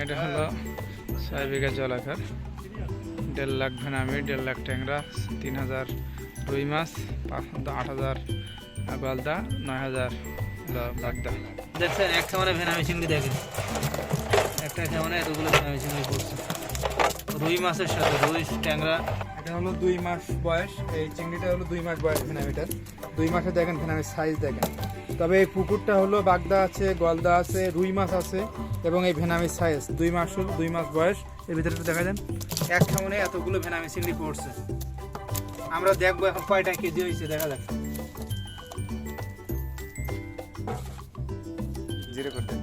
এটা হলো ছয় বিঘা জলাকার দেড় লাখ ভেনামি, দেড় লাখ ট্যাংরা, তিন হাজার রুই মাছ আট হাজার গলদা নয় হাজার বাগদা দেখছেন, এক খামারে ভেনামি চিংড়ি দেখেন। একটা খামারে এতগুলো ভেনামি চিংড়ি পড়ছে। রুই মাছের সাথে রুই, ট্যাংরা এটা হলো দুই মাস বয়স এই চিংড়িটা হলো দুই মাস বয়স ভেনামিটার। দুই মাসে দেখেন ভেনামির সাইজ দেখেন। তবে এই পুকুরটা হলো বাগদা আছে গলদা আছে রুই মাছ আছে এবং এই ভেনামির সাইজ দুই মাস হলো দুই মাস বয়স। এর ভিতরে দেখা যান এক সামনে এতগুলো ভেনামি চিংড়ি পড়ছে। আমরা দেখব এখন কয়টা কেজি হয়েছে দেখা যাক। জিরো করতে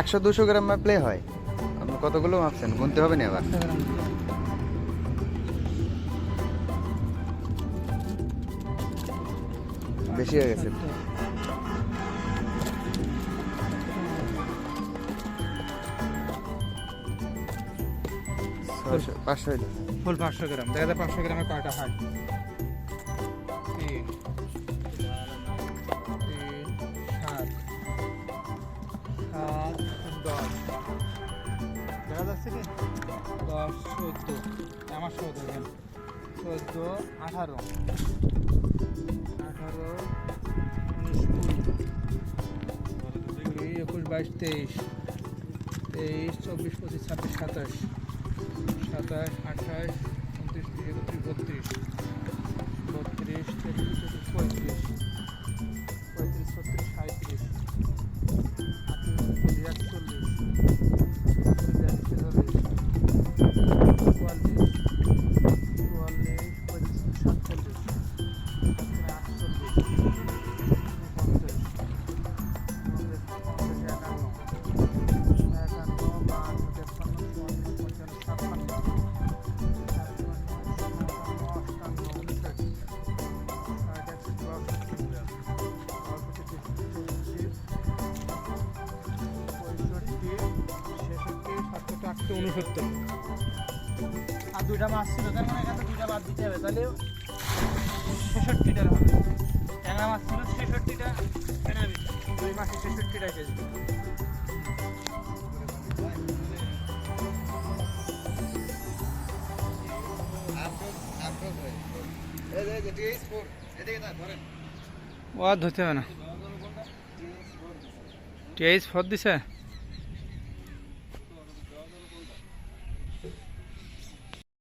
একশো দুশো গ্রাম মাপলে হয়। আপনি কতগুলো মাপছেন? গুনতে হবে না আবার বেশি হয়ে গেছে। পাঁচশো। ফুল পাঁচশো গ্রাম। দেখা যায় পাঁচশো গ্রামে কয়টা হয়। দেখা যাচ্ছে দশ চোদ্দ আমার সহ দেখেন চোদ্দ আঠারো। আঠারো, উনিশ একুশ, বাইশ, তেইশ। তেইশ, চব্বিশ, পঁচিশ, ছাব্বিশ, সাতাশ। সাতাশ, আঠাশ, উনত্রিশ, তিরিশ, একত্রিশ, বত্রিশ। বত্রিশ, তেত্রিশ পঁয়ত্রিশ। আটষট্টি উনসত্তর আর দুইটা মাছ ছিল তার মানে এখানে দুইটা বাদ দিতে হবে। তাহলে ছেষট্টিটার হবে। ট্যাংরা মাছ ছিল ছেষট্টিটা দুই মাসে ছেষট্টিটা কেজি ও ধরতে হবে না। টিআইস ফর দিছে?